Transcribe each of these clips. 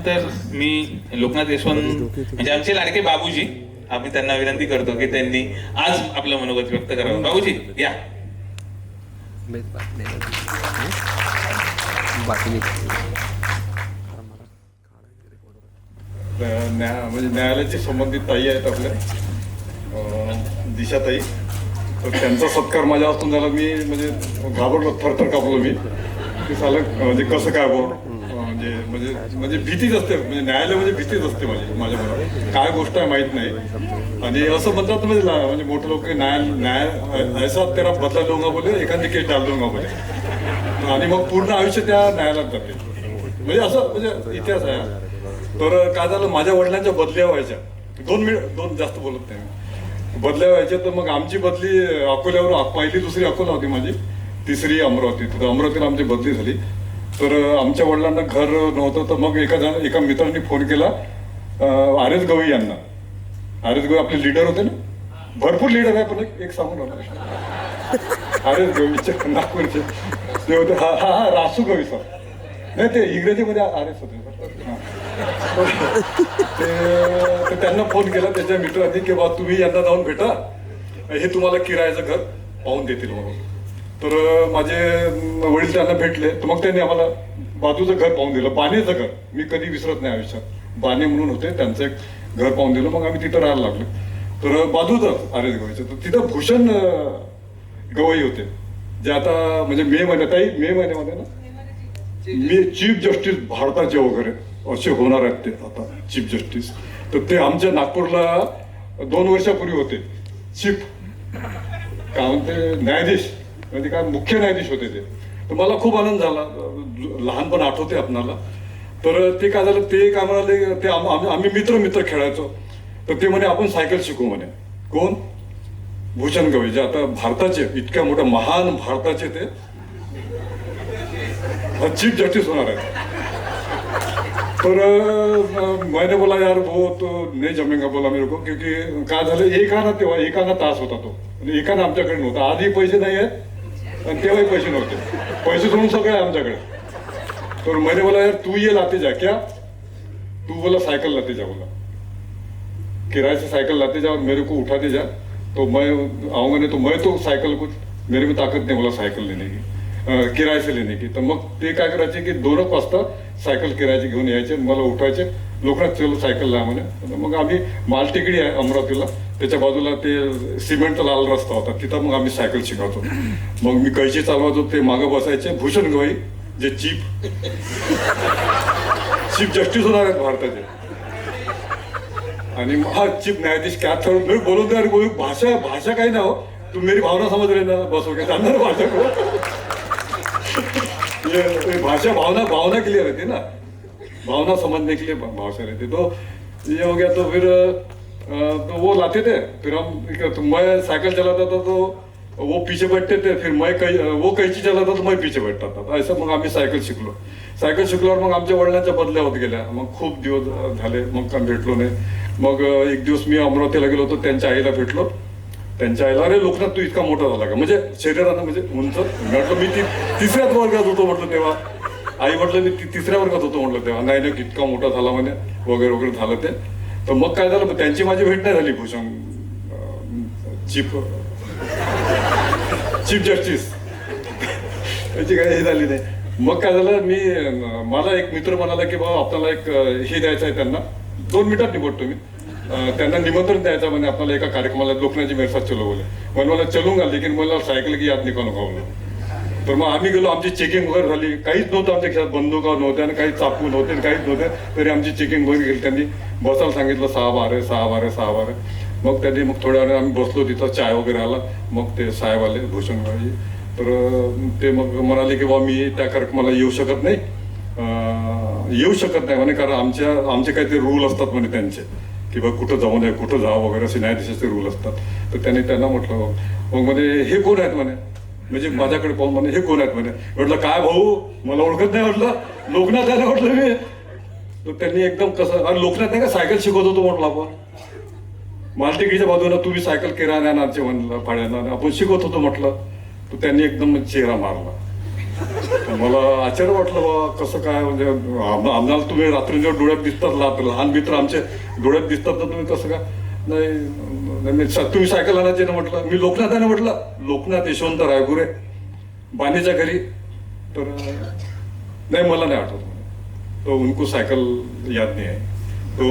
यानंतर मी लोकनाथ यशवंत म्हणजे आमचे लाडके बाबूजी आम्ही त्यांना विनंती करतो की त्यांनी आज आपलं मनोगत व्यक्त करावं. बाबूजी या. बाकी न्याय म्हणजे न्यायालयाची संबंधित ताई आहेत आपल्या दिशाताई. तर त्यांचा सत्कार माझ्या हातून झाला. मी म्हणजे घाबरलो थरथर कापलो मी. ते झालं म्हणजे कसं काय अं, म्हणजे म्हणजे म्हणजे भीतीच असते. म्हणजे न्यायालय म्हणजे भीतीच असते माझी माझ्या मनात. काय गोष्ट आहे माहीत नाही. आणि असं म्हणतात म्हणजे म्हणजे मोठे लोक न्याय न्याय ऐसा तेरा बदला दोंगा बोले एखादी केस डाल दोंगा बोले. आणि मग पूर्ण आयुष्य त्या न्यायालयात जाते. म्हणजे असं म्हणजे इतिहास आहे. तर काय झालं माझ्या वडिलांच्या बदल्या व्हायच्या. दोन मिनिट दोन जास्त बोलत नाही. बदल्या व्हायच्या तर मग आमची बदली अकोल्यावर पहिली दुसरी अकोला होती माझी. तिसरी अमरावती. तर अमरावतीला आमची बदली झाली. तर आमच्या वडिलांना घर नव्हतं तर मग एका जण एका मित्रांनी फोन केला. आर एस गवई यांना. आर एस गवई आपले लीडर होते ना? भरपूर लीडर आहे पण एक- सांगून होता आर एस गवईचे नागपूरचे. ते होते हा हा हा रासू गवई सर. नाही ते इंग्रजीमध्ये आर एस होते ते तर त्यांना फोन केला त्याच्या मित्रांनी की बा तुम्ही यांना जाऊन भेटा. हे तुम्हाला किरायाचं घर पाहून देतील म्हणून. तर माझे वडील त्यांना भेटले. तर मग त्यांनी आम्हाला बाजूचं घर पाहून दिलं. बाणेचं घर. मी कधी विसरत नाही आयुष्यात. बाणे म्हणून होते. त्यांचं एक घर पाहून दिलं. मग आम्ही तिथं राहायला लागलो. तर बाजूचं आर गवईचं. तर तिथं भूषण गवई होते. जे आता म्हणजे मे महिन्यात आई मे महिन्यामध्ये ना? मी चीफ जस्टिस भारताचे वगैरे असे होणार आहेत ते आता चीफ जस्टिस. तर ते आमच्या नागपूरला दोन वर्षापूर्वी होते. चीफ. काय म्हणते? न्यायाधीश. म्हणजे काय मुख्य न्यायाधीश होते ते. तर मला खूप आनंद झाला. लहानपण आठवते आपणाला. तर ते काय झालं ते काय म्हणाले ते आम्ही मित्र मित्र खेळायचो. तर ते म्हणे आपण सायकल शिकू म्हणे. कोण? भूषण गवई जे आता भारताचे इतक्या मोठ्या महान भारताचे ते. चीफ जस्टिस होणार आहे तर मैंने बोला यार वो तो नाही जमेगा बोला मी लोक क्योंकि काय झालं एकाना तेव्हा एकाना तास होता तो. आणि एक आमच्याकडे नव्हता. आधी पैसे नाही आहेत. आणि तेव्हाही पैसे नव्हते. पैसे सोडून सगळे आहे आमच्याकडे. तर मैने बोला यार तू ये लाते जा क्या तू बोला सायकल लाते जा बोला. किराए से साइकिल लाते जा और मेरे को उठाते जा तो मैं आऊंगा नहीं तो मैं तो साइकिल कुछ मेरे में ताकत नहीं बोला सायकल लेने की. अं, किराए से लेने की. तर मग ते काय करायचे की दोन वाजता सायकल किरायचे घेऊन यायचे मला उठायचे. लोकांना चलो सायकल ला म्हणे. मग आम्ही मालटेकडी आहे अमरावतीला. त्याच्या बाजूला ते सिमेंटचा लाल रस्ता होता. तिथं मग आम्ही सायकल शिकवतो. मग मी कैची चालवायचो ते मागं बसायचे. भूषण गवई जे चीफ चीफ जस्टिस होणार आहेत भारताचे. आणि हा चीफ न्यायाधीश कॅब था मी बोलून द्या भाषा भाषा काही ना हो. तू मेरी भावना समज रहे ना बस हो जाणार भाषा को भाषा भावना भावना के होती रहती ना. भावना समझने के लिए भाषा रहती तो ये हो गया तो फिर तो वो लाते थे फिर हम तो मैं साइकिल चलाता था तो वो पीछे बैठते थे फिर मैं कही वो कैची चलाता तो मैं पीछे बैठता था। असं मग आम्ही सायकल शिकलो। सायकल शिकल्यावर मग आमच्या वडिलांच्या बदल्या होत गेल्या। मग खूप दिवस झाले मग काम भेटलो नाही। मग एक दिवस मी अमरावतीला गेलो होतो त्यांच्या आईला भेटलो। त्यांच्या आईला अरे लोकनाथ तू इतका मोठा झाला का? म्हणजे शरीरानं म्हणजे उंच म्हटलं मी ती तिसऱ्याच वर्गात होतो म्हटलं तेव्हा. आई म्हटलं मी तिसऱ्या वर्गात होतो म्हटलं तेव्हा. नाही नाही इतका मोठा झाला म्हणे. वगैरे वगैरे झालं ते. तर मग काय झालं त्यांची माझी भेट नाही झाली भूषण चीफ चीफ जस्टिस. त्याची काय हे झाली नाही. मग काय झालं मी मला एक मित्र म्हणाला की बाबा आपल्याला एक हे द्यायचं आहे त्यांना. दोन मिनिटात निवडतो मी. त्यांना निमंत्रण द्यायचं म्हणे आपल्याला एका कार्यक्रमाला लोकनाची मेरसात चलो बोले मला मला चलूंगा लेकिन मला सायकल की याद निकाल बोला तर मग आम्ही गेलो आमची चेकिंग वगैरे झाली. काहीच नव्हतं आमच्या खेळात बंदुका नव्हत्या आणि काही चाकू नव्हते आणि काहीच नव्हते तरी आमची चेकिंग वगैरे गेली त्यांनी बसायला सांगितलं सहा बारे सहा बारे सहा बारे मग त्यांनी मग थोड्या वेळाने आम्ही बसलो तिथं चाय वगैरे आला. मग ते साहेब आले भूषण तर ते मग म्हणाले की बा मी त्या कार्यक्रमाला येऊ शकत नाही. येऊ शकत नाही म्हणे कारण आमच्या आमचे काहीतरी रूल असतात म्हणे त्यांचे. की बा कुठं जाऊ नये कुठं जावं वगैरे असे न्यायाधीशाचे रूल असतात. तर त्यांनी त्यांना म्हटलं मग म्हणजे हे कोण आहेत म्हणे? म्हणजे माझ्याकडे पाहून म्हणे हे कोण आहेत? म्हणे. म्हटलं काय भाऊ? मला ओळखत नाही म्हटलं. लोकनाथ आहे म्हटलं मी. तर त्यांनी एकदम कसं अरे लोकनाथ नाही का? सायकल शिकवत होतो म्हटलं आपण. मालटेकडीच्या बाजूला तुम्ही सायकल किराणा आणायचे म्हणलं पाड्यानं आपण शिकवत होतो म्हटलं. तर त्यांनी एकदम चेहरा मारला. मला आश्चर्य वाटलं बा कसं काय? म्हणजे आम्हाला तुम्ही रात्रीच्या डोळ्यात दिसतात लहान लहान मित्र आमचे डोळ्यात दिसतात तर तुम्ही कसं काय? नाही नाही, तुम्ही सायकल आणायचे ना म्हटलं. मी लोकनाथाने म्हटलं. लोकनाथ यशवंत रायगुरे. बाणीच्या घरी. तर नाही मला नाही आठवत. तो उनको सायकल याद नाही आहे. तो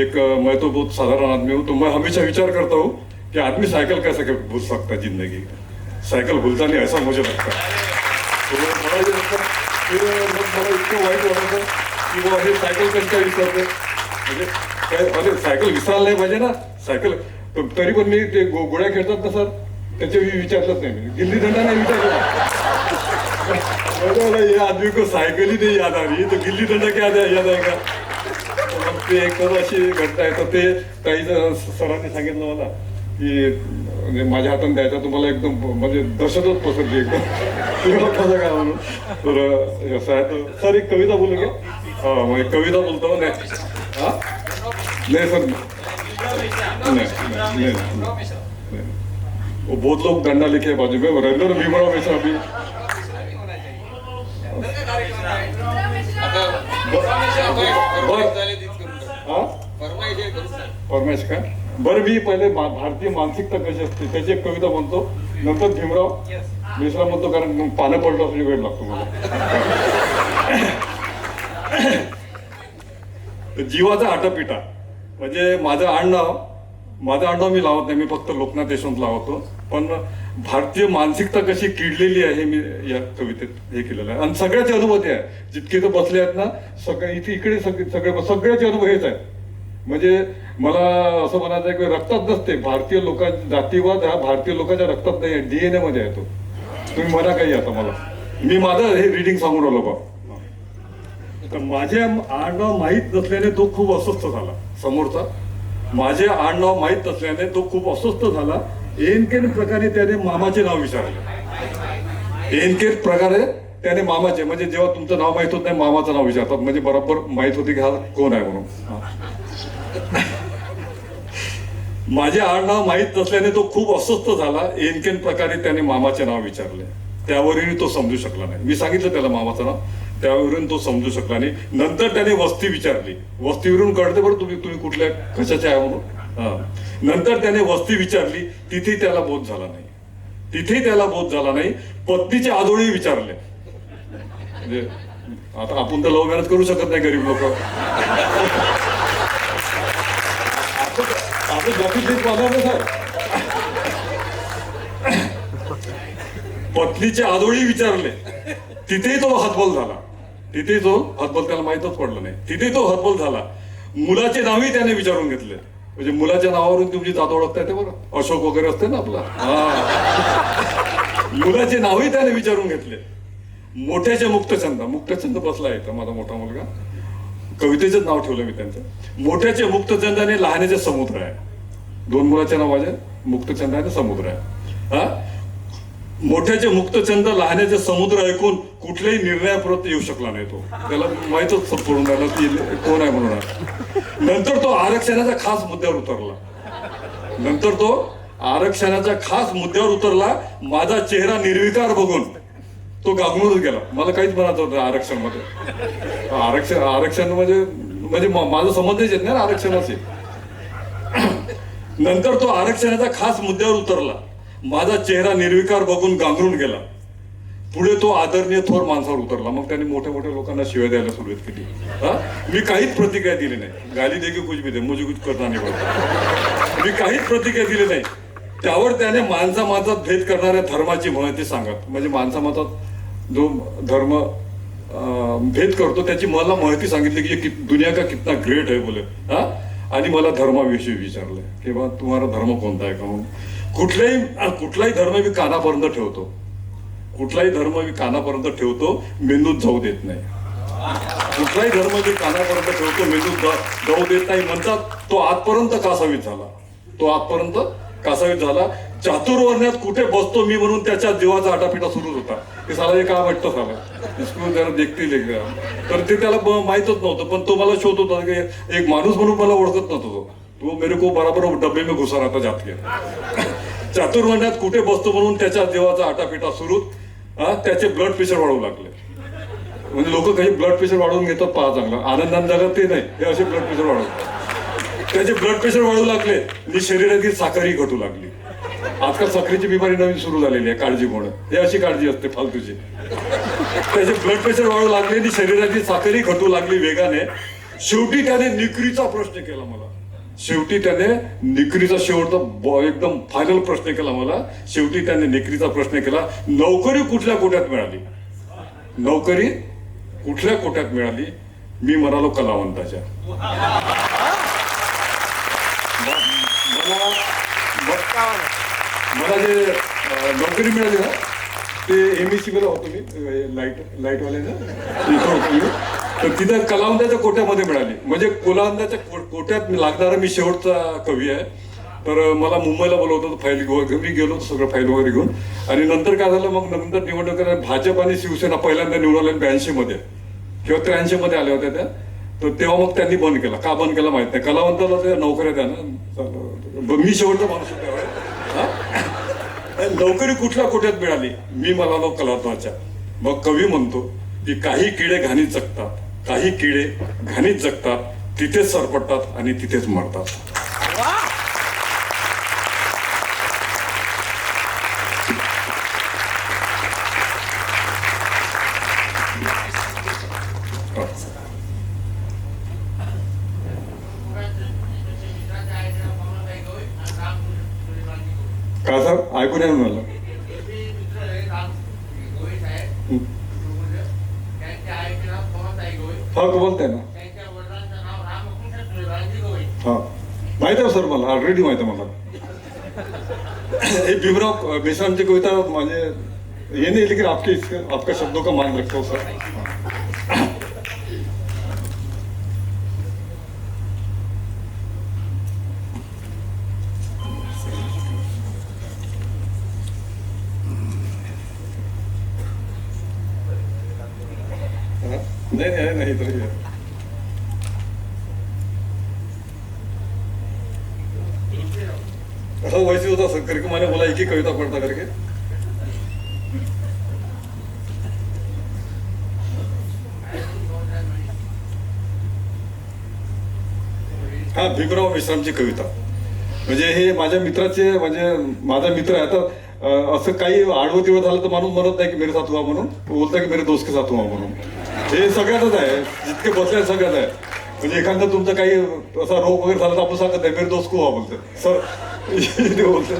एक मैं तो बहुत साधारण आदमी हूँ तो मैं हमेशा विचार करता हूँ कि आदमी साइकिल कैसे भूल सकता है जिंदगी? साइकिल भूलता नहीं ऐसा मुझे लगता है। तो मला इतकं वाईट वाटायचं की बुवा हे सायकल कसं काय विसरते म्हणजे काय अरे सायकल विसरायला नाही पाहिजे ना. सायकल तरी पण मी ते गो- गोळ्या खेळतात ना सर त्याचे विचारलंच नाही. मी गिल्ली दंडा नाही विचारला. ये आदमी को सायकल ही याद आ रही. तो गिल्ली दंडा क्या याद आहे का ते एकदम अशी घटना आहे. तर ते काही सरांनी सांगितलं मला की म्हणजे माझ्या हातात द्यायचा तुम्हाला एकदम म्हणजे दहशतच पसरली एकदम. कसं काय म्हणून. तर असं आहे तर सर एक कविता बोलू का हा मग एक कविता बोलतो. नाही. हा? नाही सर नहीं नहीं वो बहुत लोग डंडा लेके हैं बाजू में रविंद्र भीमराव मिश्रा भी। परमेश का बरं मी पहिले मा- भारतीय मानसिकता कशी असते त्याची एक कविता म्हणतो नंतर भीमराव मिश्रा म्हणतो कारण मग पानं पडलं वेळ लागतो मला. जीवाचा आटापिटा. म्हणजे माझं आडनाव माझं आडनाव मी लावत नाही मी फक्त लोकनाथ देशमुख लावतो. पण भारतीय मानसिकता कशी किडलेली आहे मी या कवितेत हे केलेलं आहे. आणि सगळ्याचे अनुभव ते आहे. जितके तर बसले आहेत ना सगळे इथे इकडे सगळे सगळे सगळ्याचे अनुभव हेच आहेत. म्हणजे मला असं म्हणायचं आहे की रक्तात नसते. भारतीय लोकां जातीवाद हा भारतीय लोकांच्या रक्तात नाही आहे डीएनए मध्ये आहे तो. तुम्ही म्हणा काही आता मला. मी माझं हे रिडिंग सांगून राहिलो बा. तर माझे आडनाव माहीत नसल्याने तो खूप अस्वस्थ झाला. समोरचा. माझे आडनाव माहीत नसल्याने तो खूप अस्वस्थ झाला. एनकेन प्रकारे त्याने मामाचे नाव विचारले. एनकेन प्रकारे त्याने मामाचे म्हणजे जेव्हा तुमचं नाव माहीत होत नाही मामाचं नाव विचारतात. म्हणजे बरोबर माहीत होती की हा कोण आहे म्हणून. माझे माझे आडनाव माहीत नसल्याने तो खूप अस्वस्थ झाला. एनकेन प्रकारे त्याने मामाचे नाव विचारले. त्यावरही तो समजू शकला नाही. मी सांगितलं त्याला मामाचं नाव. त्यावरून तो समजू शकला नाही. नंतर त्याने वस्ती विचारली. वस्तीवरून कळते बरं तुम्ही तुम्ही कुठल्या कशाचे आहे म्हणून? नंतर त्याने वस्ती विचारली तिथे त्याला बोध झाला नाही. तिथे त्याला बोध झाला नाही. पत्नीचे आदोळी विचारले. म्हणजे आता आपण तर लव्ह मॅरेज करू शकत नाही गरीब लोक. आपण जातीत देत पत्नीचे आदोळी विचारले. तिथेही तो हतबल झाला. तिथे तो हतबल त्याला माहीतच पडलं नाही. तिथे तो हतबल झाला. मुलाचे नावही त्याने विचारून घेतले. म्हणजे मुलाच्या नावावरून तुमची जात ओळखता येते बरं अशोक वगैरे असते ना आपला. हा. मुलाचे नावही त्याने विचारून घेतले. मोठ्याचे मुक्तछंद. मुक्तछंद बसला आहे माझा मोठा मुलगा. कवितेचंच नाव ठेवलं मी त्यांचं. मोठ्याचे आणि लहानाचे समुद्र आहे. दोन मुलाचे नाव माझ्या मुक्तछंद आहे आणि समुद्र आहे. हा? मोठ्याचे मुक्तचंद लहानाचे समुद्र ऐकून कुठल्याही निर्णयापर्यंत येऊ शकला नाही तो. त्याला माहितच पडून राहिलं की कोण आहे म्हणून. नंतर तो आरक्षणाच्या खास मुद्द्यावर उतरला. नंतर तो आरक्षणाच्या खास मुद्द्यावर उतरला. माझा चेहरा निर्विकार बघून तो गागूनच गेला. मला काहीच म्हणायचं होतं आरक्षणमध्ये आरक्षण आरक्षण म्हणजे म्हणजे माझं माझा संबंधच येत नाही ना आरक्षणाशी नंतर तो आरक्षणाच्या खास मुद्द्यावर उतरला. माझा चेहरा निर्विकार बघून गांगरून गेला. पुढे तो आदरणीय थोर माणसावर उतरला. मग त्याने मोठ्या मोठ्या लोकांना शिव्या द्यायला सुरुवात केली. हा? मी काहीच प्रतिक्रिया दिली नाही. गाली दे की कुछ भी दे. मुझे कुछ करना नाही मी काहीच प्रतिक्रिया दिली नाही. त्यावर त्याने माणसा माणसात भेद करणाऱ्या धर्माची महती सांगत म्हणजे माणसा माणसात जो धर्म भेद करतो त्याची मला माहिती सांगितली की दुनिया का कितना ग्रेट आहे बोले. हा? आणि मला धर्माविषयी विचारलंय. की बा तुम्हाला धर्म कोणता आहे का म्हणून? कुठलाही कुठलाही धर्म मी कानापर्यंत ठेवतो. कुठलाही धर्म मी कानापर्यंत ठेवतो मेंदूत जाऊ देत नाही. कुठलाही धर्म मी कानापर्यंत ठेवतो मेंदूत जाऊ देत नाही म्हणतात तो आजपर्यंत कासावीत झाला. तो आजपर्यंत कासावीत झाला. चातुर्वर्ण्यात कुठे बसतो मी म्हणून त्याच्या जीवाचा आटापिटा सुरूच होता. ते साला हे काय वाटतं साला. स्कूल जरा देखतील तर ते त्याला माहीतच नव्हतं पण तो मला शोध होता की एक माणूस म्हणून मला ओळखत नव्हतो तो. मेरे को बराबर डब्बे में घुसा राहता जात चातुर्वर्ण्यात कुठे बसतो म्हणून त्याच्या देवाचा आटापिटा सुरू त्याचे ब्लड प्रेशर वाढवू लागले. म्हणजे लोक काही ब्लड प्रेशर वाढवून घेतात पहा चांगला. आनंदान जगत ते नाही हे असे ब्लड प्रेशर वाढवतात. त्याचे ब्लड प्रेशर वाढू लागले आणि शरीरातील साखरही घटू लागली. आजकाल साखरेची बिमारी नवीन सुरू झालेली आहे काळजी म्हणून हे अशी काळजी असते फालतूची. त्याचे ब्लड प्रेशर वाढू लागले आणि शरीराची साखरही घटू लागली वेगाने. शेवटी त्याने निकरीचा प्रश्न केला मला. शेवटी त्याने निकरीचा शेवटचा एकदम फायनल प्रश्न केला मला. शेवटी त्याने निकरीचा प्रश्न केला. नोकरी कुठल्या कोट्यात मिळाली? नोकरी कुठल्या कोट्यात मिळाली? मी म्हणालो कलावंताच्या. मला मला जे नोकरी मिळाली ना ते एम एस सी मध्ये होतो मी लाइट लाईटवाल्याचं होतो मी. तर तिथं कलावंदाच्या कोट्यामध्ये मिळाली. म्हणजे कलावंताच्या कोट्यात लागणारा मी शेवटचा कवी आहे. तर मला मुंबईला बोलवतो फाईल घेऊन मी गेलो सगळं फाईल वगैरे घेऊन. आणि नंतर काय झालं मग नंतर निवडणुका भाजप आणि शिवसेना पहिल्यांदा निवडले ब्याऐंशी मध्ये किंवा त्र्याऐंशी मध्ये आल्या होत्या त्या. तर तेव्हा मग त्यांनी बंद केला. का बंद केला माहीत नाही. कलावंताला त्या नोकऱ्या द्या ना. मी शेवटचा माणूस नोकरी कुठल्या कोट्यात मिळाली? मी मला कलावंताच्या. मग कवी म्हणतो की काही किडे घाणी जगतात. काही किडे घाणीत जगतात तिथेच सरपटतात आणि तिथेच मरतात का सर ऐकून नाही मला हा तो बोलताय ना हा माहीत आहे सर मला ऑलरेडी माहीत मला. हे भीमराव मेश्रामची कविता म्हणजे ये नाही लेकिन आपके इसका आपका शब्दों का मान रखता हूँ सर. हाँ? नहीं नहीं नहीं इधर ही है हाँ वैसे होता सर करके मैंने बोला एक ही कविता पढ़ता करके हा भीमराव मिश्रामची कविता. म्हणजे हे माझ्या मित्राचे म्हणजे माझा मित्र आहे. आता असं काही आडवं तिवं झालं तर माणूस म्हणत नाही की मेरे साथ हुआ म्हणून. बोलता की मेरे दोस्त के साथ हुआ म्हणून. हे सगळ्यातच आहे. जितके बसले सगळ्यात आहे. म्हणजे एखादा तुमचं काही असा रोग वगैरे झाला तर आपण सांगत नाही मेरे दोस्त को हुआ बोलते सर ते बोलते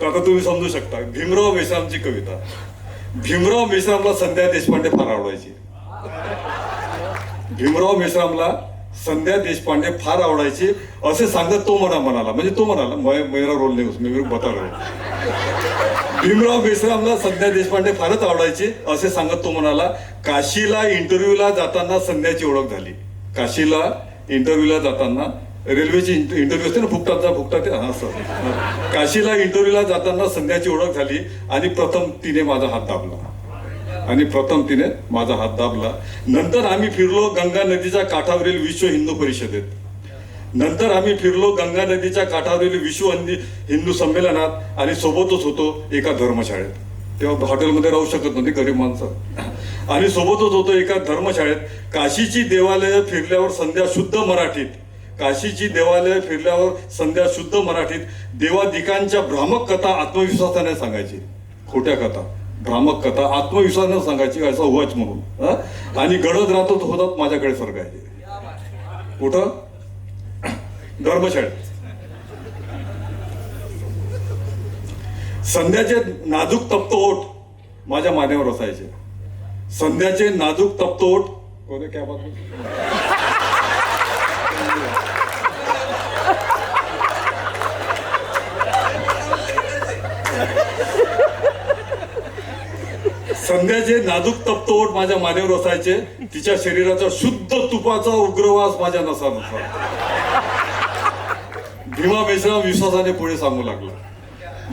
तर आता तुम्ही समजू शकता. भीमराव मेश्रामची कविता. भीमराव मेश्रामला संध्या देशपांडे फार आवडायची. भीमराव मेश्रामला संध्या देशपांडे फार आवडायचे. असे सांगत तो म्हणा म्हणाला म्हणजे तो म्हणाला मेरा रोल नाही मी बता रहा हो. भीमराव बेसरामला संध्या देशपांडे फारच आवडायचे असे सांगत तो म्हणाला काशीला इंटरव्ह्यूला जाताना संध्याची ओळख झाली. काशीला इंटरव्ह्यूला जाताना रेल्वेची इंटरव्ह्यू असते ना फुकटाचा फुकटात हा, असं. काशीला इंटरव्ह्यूला जाताना संध्याची ओळख झाली आणि प्रथम तिने माझा हात दाबला. आणि प्रथम तिने माझा हात दाबला. नंतर आम्ही फिरलो गंगा नदीच्या काठावरील विश्व हिंदू परिषदेत. नंतर आम्ही फिरलो गंगा नदीच्या काठावरील विश्व हिंदू संमेलनात आणि सोबतच होतो एका धर्मशाळेत. तेव्हा हॉटेलमध्ये राहू शकत नव्हती गरीब माणसं. आणि सोबतच होतो एका धर्मशाळेत. काशीची देवालयं फिरल्यावर संध्या शुद्ध मराठीत. काशीची देवालय फिरल्यावर संध्या शुद्ध मराठीत. देवादिकांच्या भ्रामक कथा आत्मविश्वासाने सांगायची. खोट्या कथा. भ्रामक कथा आत्मविश्वासानं सांगायची असा उवाच म्हणून. आणि गडद राहतो होतात माझ्याकडे सरकायचे कुठं? धर्मशाळेत. संध्याचे नाजूक तप्त ओठ माझ्या मान्यावर असायचे. संध्याचे नाजूक तप्त ओठ कोणी काय बात संध्याचे नाजूक तप्त ओठ माझ्या मानेवर असायचे तिच्या शरीराचा शुद्ध तुपाचा उग्रवास माझ्या नसा नसा भीमा मेश्राम विश्वासाने पुढे सांगू लागला.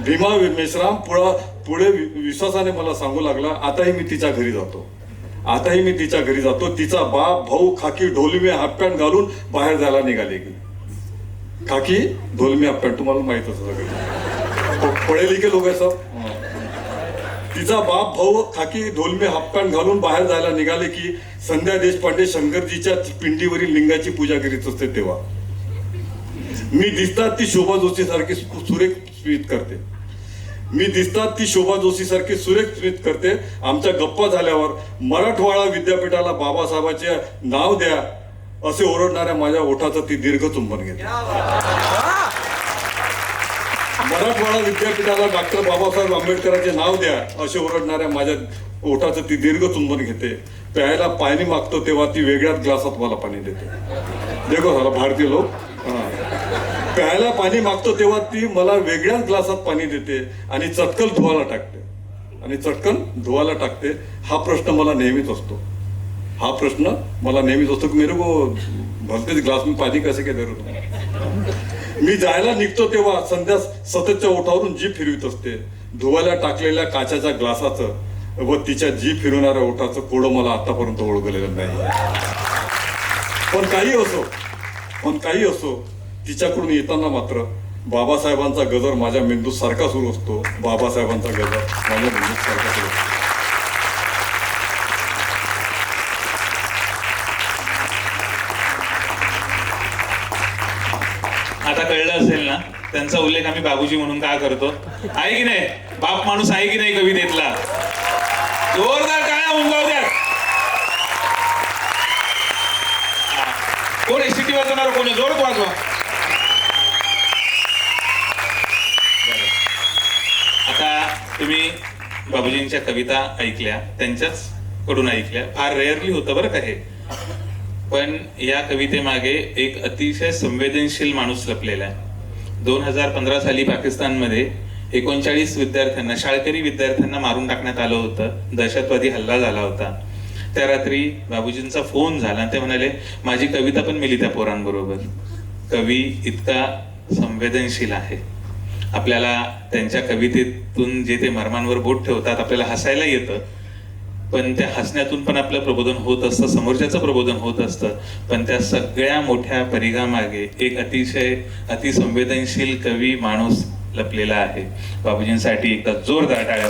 भीमा मेश्राम पुढा पुढे विश्वासाने मला सांगू लागला आताही मी तिच्या घरी जातो. आताही मी तिच्या घरी जातो. तिचा बाप भाऊ खाकी ढोलमी हाफ पॅन्ट घालून बाहेर जायला निघाले की. खाकी ढोलमी हाफ पॅन्ट तुम्हाला माहीत असं सगळं. पढे लिखे लोक आहे सर तिचा बाप भाऊ खाकी ढोलमे हापकान घालून बाहेर जायला निघाले की संध्या देशपांडे शंकरजीच्या पिंडीवरील लिंगाची पूजा करीत असते तेव्हा. मी दिसतात ती शोभा जोशी सारखी सुरेख स्मित करते. मी दिसतात ती शोभा जोशी सारखी सुरेख स्मित करते. आमच्या गप्पा झाल्यावर मराठवाडा विद्यापीठाला बाबासाहेबांचे नाव द्या असे ओरडणाऱ्या माझ्या ओठाचं ती दीर्घ चुंबन घेते. मराठवाडा विद्यापीठाला डॉक्टर बाबासाहेब आंबेडकरांचे नाव द्या असे ओरडणाऱ्या माझ्या ओठाचं ती दीर्घ चुंबन घेते. प्यायला पाणी मागतो तेव्हा ती वेगळ्याच ग्लासात मला पाणी देते. देखो झाला भारतीय लोक. प्यायला पाणी मागतो तेव्हा ती मला वेगळ्याच ग्लासात पाणी देते आणि चटकन धुवायला टाकते. आणि चटकन धुवायला टाकते हा प्रश्न मला नेहमीच असतो. हा प्रश्न मला नेहमीच असतो की मेरे को भलतेच ग्लास मी पाणी कसे काय देतो मी जायला निघतो तेव्हा संध्या सततच्या ओठावरून जीभ फिरवित असते. धुवायला टाकलेल्या काचाच्या ग्लासाचं व तिच्या जीभ फिरवणाऱ्या ओठाचं कोडं मला आतापर्यंत ओळखलेलं नाही. पण काही असो पण काही असो तिच्याकडून येताना मात्र बाबासाहेबांचा गजर माझ्या मेंदूत सारखा सुरू असतो. बाबासाहेबांचा गजर माझ्या मेंदूत सारखा सुरू असतो आता असतील ना त्यांचा उल्लेख आम्ही बाबूजी म्हणून का करतो? आहे की नाही? बाप माणूस आहे की नाही कवितेतला? जोरदार काय होऊन द्या. कोण एसीटी वाजवणार कोण जोरात वाजवा. आता तुम्ही बाबूजींच्या कविता ऐकल्या त्यांच्याच कडून ऐकल्या. फार रेअरली होतं बरं का हे. पण या कवितेमागे एक अतिशय संवेदनशील माणूस लपलेला आहे. दोन हजार पंधरा साली पाकिस्तानमध्ये एकोणचाळीस विद्यार्थ्यांना शाळकरी विद्यार्थ्यांना मारून टाकण्यात आलं होतं. दहशतवादी हल्ला झाला होता. त्या रात्री बाबूजींचा फोन झाला ते म्हणाले माझी कविता पण मिली त्या पोरांबरोबर. कवी इतका संवेदनशील आहे. आपल्याला त्यांच्या कवितेतून जे ते मर्मांवर बोट ठेवतात आपल्याला हसायला येतं. पण त्या हसण्यातून पण आपलं प्रबोधन होत असतं समोरच्याचं प्रबोधन होत असतं. पण त्या सगळ्या मोठ्या परिघामागे एक अतिशय अतिसंवेदनशील कवी माणूस लपलेला आहे. बाबूजींसाठी एकदा जोरदार टाळ्या